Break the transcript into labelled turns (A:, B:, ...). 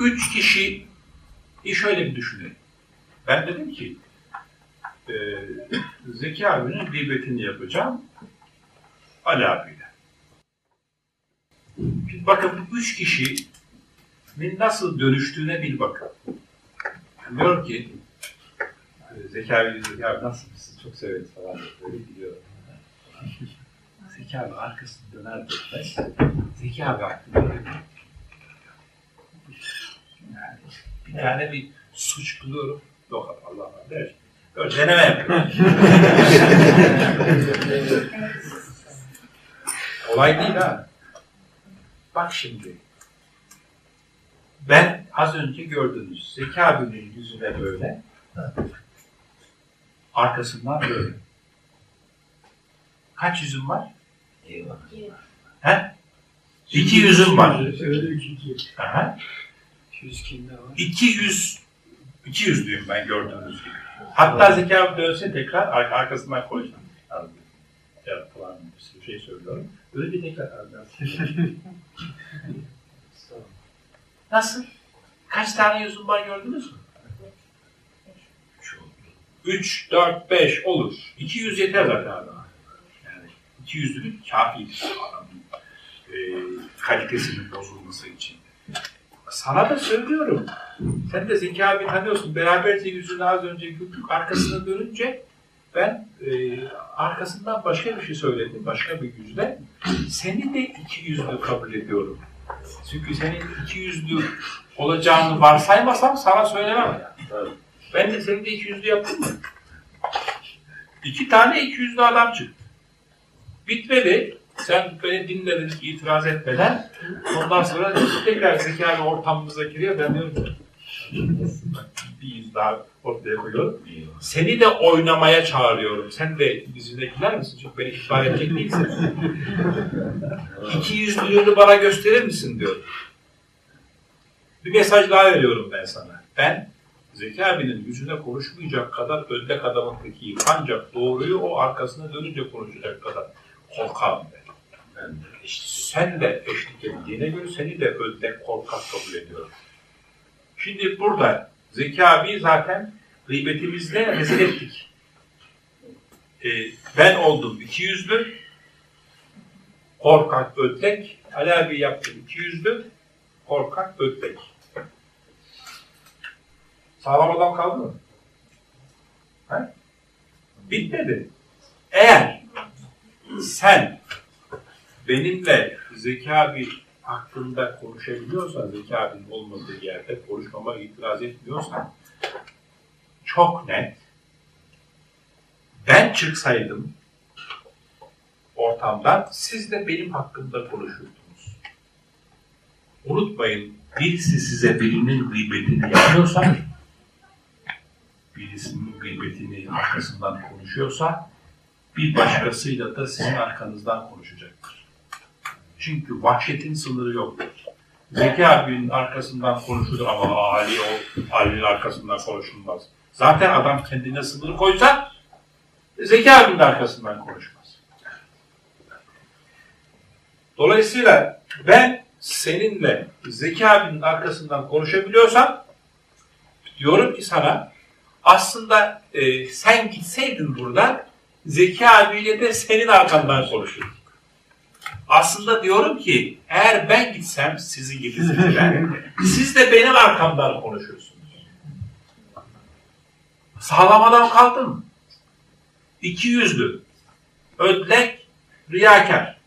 A: Üç kişi şöyle bir düşünelim. Ben dedim ki e, Zeki abinin gıybetini yapacağım Ali abiyle. Şimdi bakın bu üç kişinin nasıl dönüştüğüne bir bakın. Diyor ki e, Zeki abi, Zeki abi nasılsın? Çok severiz falan. Böyle gidiyor. Zeki abi arkasını döner dönmez. Zeki abi aklına geliyor. Yani bir tane bir suç buluyorum. Yok Allah Allah der. Deneme yapıyorum. Olay değil ha. Bak şimdi. Ben az önce gördünüz. Zeki abinin yüzüne böyle. Arkasından böyle. Kaç yüzüm var? He? İki yüzüm var. Aha.
B: Yüz kimde var?
A: İki yüz, iki yüzlüyüm ben gördüğünüz gibi. Hatta Zeki abi dönse tekrar ar- arkasından koysam. Abi, Ya falan bir sürü şey söylüyorum. Öyle bir tekrar abi. Nasıl? Kaç tane yüzüm var gördünüz mü? Üç, dört, beş olur. İki yüz yeter zaten adama. Yani iki yüzlülük kafidir adamın e, kalitesinin bozulması. Sana da söylüyorum. Sen de Zeki abi tanıyorsun. Beraberce yüzünü az önce güldük. Arkasına dönünce ben e, arkasından başka bir şey söyledim. Başka bir yüzle. Seni de iki yüzlü kabul ediyorum. Çünkü senin iki yüzlü olacağını varsaymasam sana söylemem. Ben de seni de iki yüzlü yaptım mı? İki tane iki yüzlü adam çıktı. Bitmedi. Sen beni dinledin, itiraz etmeden. Ondan sonra tekrar Zeki abi ortamımıza giriyor. Ben diyorum ki, bir yüz daha ortaya koyuyorum. Seni de oynamaya çağırıyorum. Sen de bizimle gider misin? Çünkü beni ihbar edecek değilsin. İki yüzlülüğünü bana gösterir misin diyor. Bir mesaj daha veriyorum ben sana. Ben Zeki abinin yüzüne konuşmayacak kadar öndek adamın tekiyim. Ancak doğruyu o arkasına dönünce konuşacak kadar korkağım ben. Sen de eşlik ettiğine göre seni de öndek korkak kabul ediyorum. Şimdi burada Zeki zaten gıybetimizde rezil ettik. Ee, ben oldum iki yüzlü, korkak ödlek. Ali abi yaptı iki yüzlü, korkak ödlek. Sağlam adam kaldı mı? He? Bitmedi. Eğer sen benimle Zeki abi hakkında konuşabiliyorsan, Zeki abinin olmadığı yerde konuşmama itiraz etmiyorsan çok net ben çıksaydım ortamdan siz de benim hakkımda konuşurdunuz. Unutmayın birisi size birinin gıybetini yapıyorsa birisinin gıybetini arkasından konuşuyorsa bir başkasıyla da sizin arkanızdan konuşacaktır. Çünkü vahşetin sınırı yoktur. Zeki abinin arkasından konuşulur ama Ali o Ali'nin arkasından konuşulmaz. Zaten adam kendine sınır koysa Zeki abinin arkasından konuşmaz. Dolayısıyla ben seninle Zeki abinin arkasından konuşabiliyorsam diyorum ki sana aslında e, sen gitseydin buradan Zeki abiyle de senin arkandan konuşurduk. Aslında diyorum ki eğer ben gitsem sizin gibi ben, siz de benim arkamdan konuşursunuz. Sağlam adam kaldın mı? İki yüzlü, ödlek, riyakar.